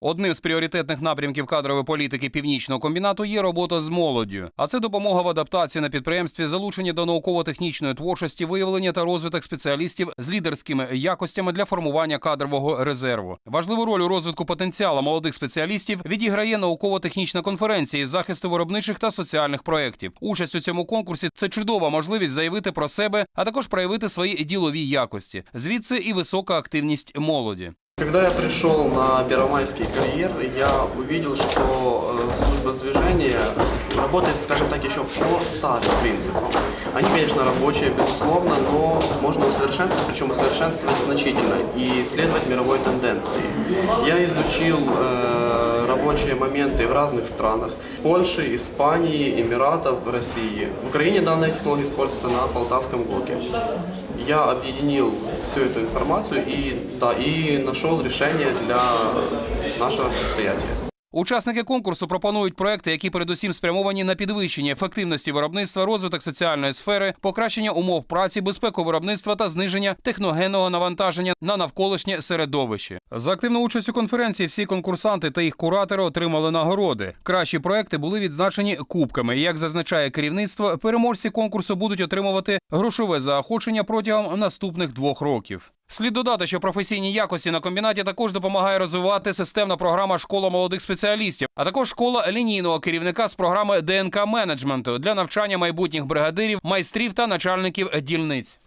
Одним з пріоритетних напрямків кадрової політики північного комбінату є робота з молоддю, а це допомога в адаптації на підприємстві, залучення до науково-технічної творчості, виявлення та розвиток спеціалістів з лідерськими якостями для формування кадрового резерву. Важливу роль у розвитку потенціалу молодих спеціалістів відіграє науково-технічна конференція із захисту виробничих та соціальних проєктів. Участь у цьому конкурсі це чудова можливість заявити про себе, а також проявити свої ділові якості. Звідси і висока активність молоді. Когда я пришел на Первомайский карьер, я увидел, что э, служба движения работает, скажем так, еще по старым принципам. Конечно, рабочие, безусловно, но можно усовершенствовать, причем усовершенствовать значительно и следовать мировой тенденции. Я изучил э, рабочие моменты в разных странах. Польши, Испании, Эмиратов, России. В Украине данная технология используется на Полтавском ГОКе. Я объединил всю эту информацию и, да, и нашел решение для нашего предприятия. Учасники конкурсу пропонують проекти, які передусім спрямовані на підвищення ефективності виробництва, розвиток соціальної сфери, покращення умов праці, безпеку виробництва та зниження техногенного навантаження на навколишнє середовище. За активну участь у конференції всі конкурсанти та їх куратори отримали нагороди. Кращі проекти були відзначені кубками. Як зазначає керівництво, переможці конкурсу будуть отримувати грошове заохочення протягом наступних двох років. Слід додати, що професійні якості на комбінаті також допомагає розвивати системна програма школа молодих спеціалістів, а також школа лінійного керівника з програми ДНК менеджменту для навчання майбутніх бригадирів, майстрів та начальників дільниць.